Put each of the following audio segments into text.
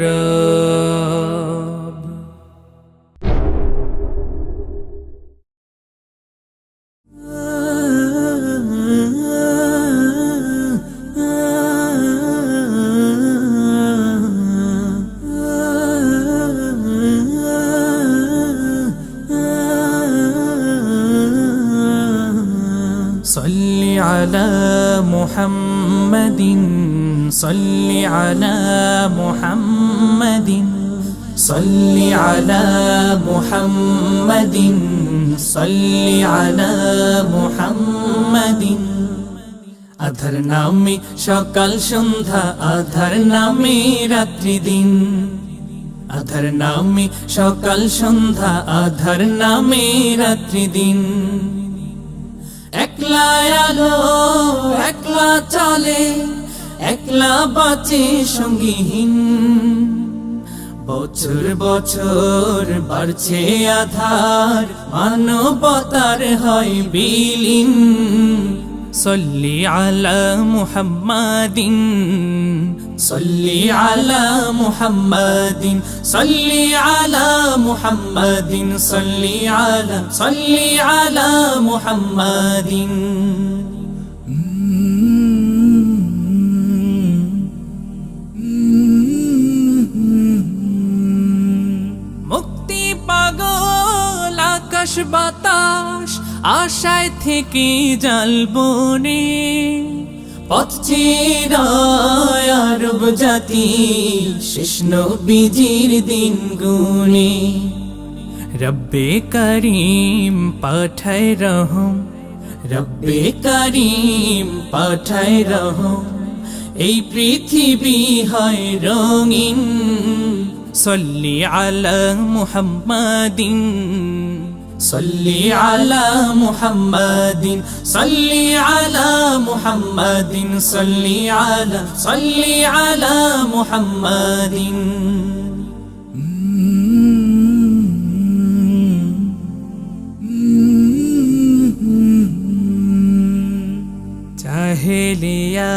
রব صل على محمد صل على محمد صل على محمد صل على محمد আধার নামে সকাল সন্ধ্যা আধার নামে রাত্রি দিন আধার নামে সকাল সন্ধ্যা আধার নামে রাত্রি দিন একলা আলো একলা চলে একলা বাঁচে সঙ্গীহীন। বছর বছর বাড়ছে আধার, মানবতার হয় বিলীন। সল্লি আলা মুহাম্মাদিন, সল্লি আলা মুহাম্মাদিন, সল্লি আলা মুহাম্মাদিন, সল্লি আলা সল্লি আলা মুহাম্মাদিন। বাতাস, আশায় থেকে জালবনে পথ আরব জাতি, কৃষ্ণ বিজির দিন গুনে। রব্বে করিম পাঠায় রহম, রব্বে করিম পাঠায় রহম। এই পৃথিবী হয় রঙিন, সল্লি আলা মুহাম্মাদিন। সল্লি আলা মুহাম্মাদিন সল্লি আলা মুহাম্মাদিন সল্লি আলা সল্লি আলা মুহাম্মাদিন চাহেলিয়া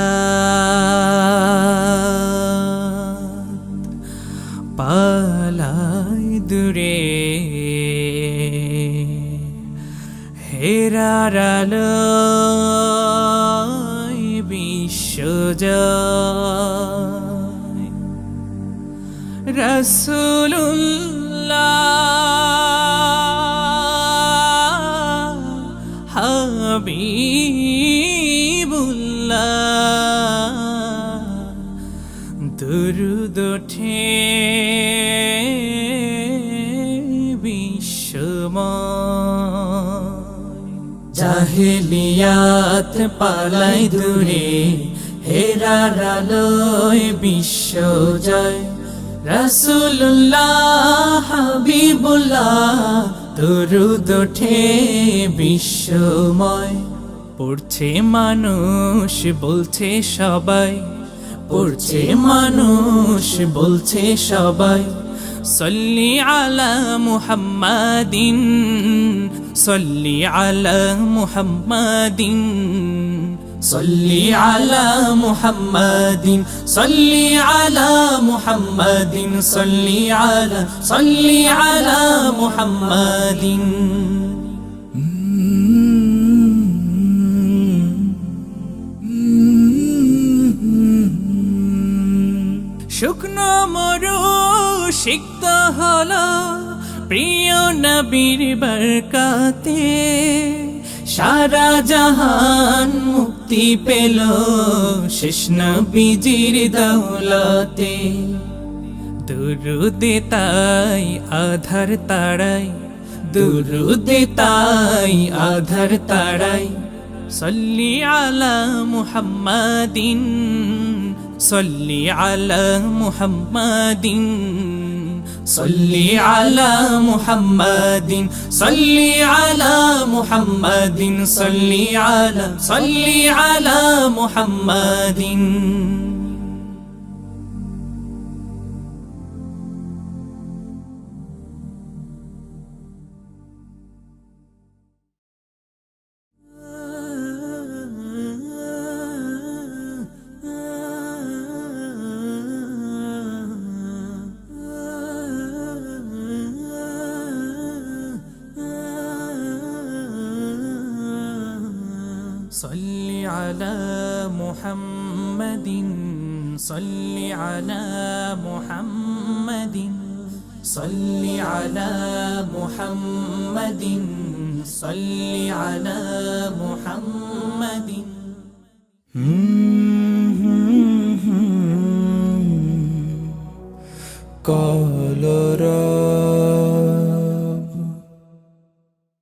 আলোয় বিশ্বজয় রসুল্লাহ হাবিবুল্লাহ। দুরুদ জাহেলিয়াত পালাই দূরে হেরার আলোয় বিশ্ব জয়। রসুল্লাহ হাবিবুল্লাহ, দুরুদ ওঠে বিশ্বময়। পড়ছে মানুষ, বলছে সবাই। পড়ছে মানুষ, বলছে সবাই। সল্লি আলা মুহাম্মাদিন সল্লি আলা মুহাম্মাদিন সল্লি আলা মুহাম্মাদিন সল্লি আলা মুহাম্মাদিন সল্লি আলা সল্লি আলা মুহাম্মাদিন শুকনো মরু সিক্ত হল প্রিয় নবীর বরকাতে সারা জাহান মুক্তি পেল শেষ নবীজির দৌলতে। দুরুদে তাই আধার তাড়াই, দুরুদে তাই আধার তাড়াই। সল্লি আলা মুহাম্মাদিন, সল্লি আলা মুহাম্মাদিন। সল্লি আলা মুহাম্মাদিন সল্লি আলা মুহাম্মাদিন সল্লি আলা সল্লি আলা মুহাম্মাদিন صل على محمد صل على محمد صل على محمد صل على محمد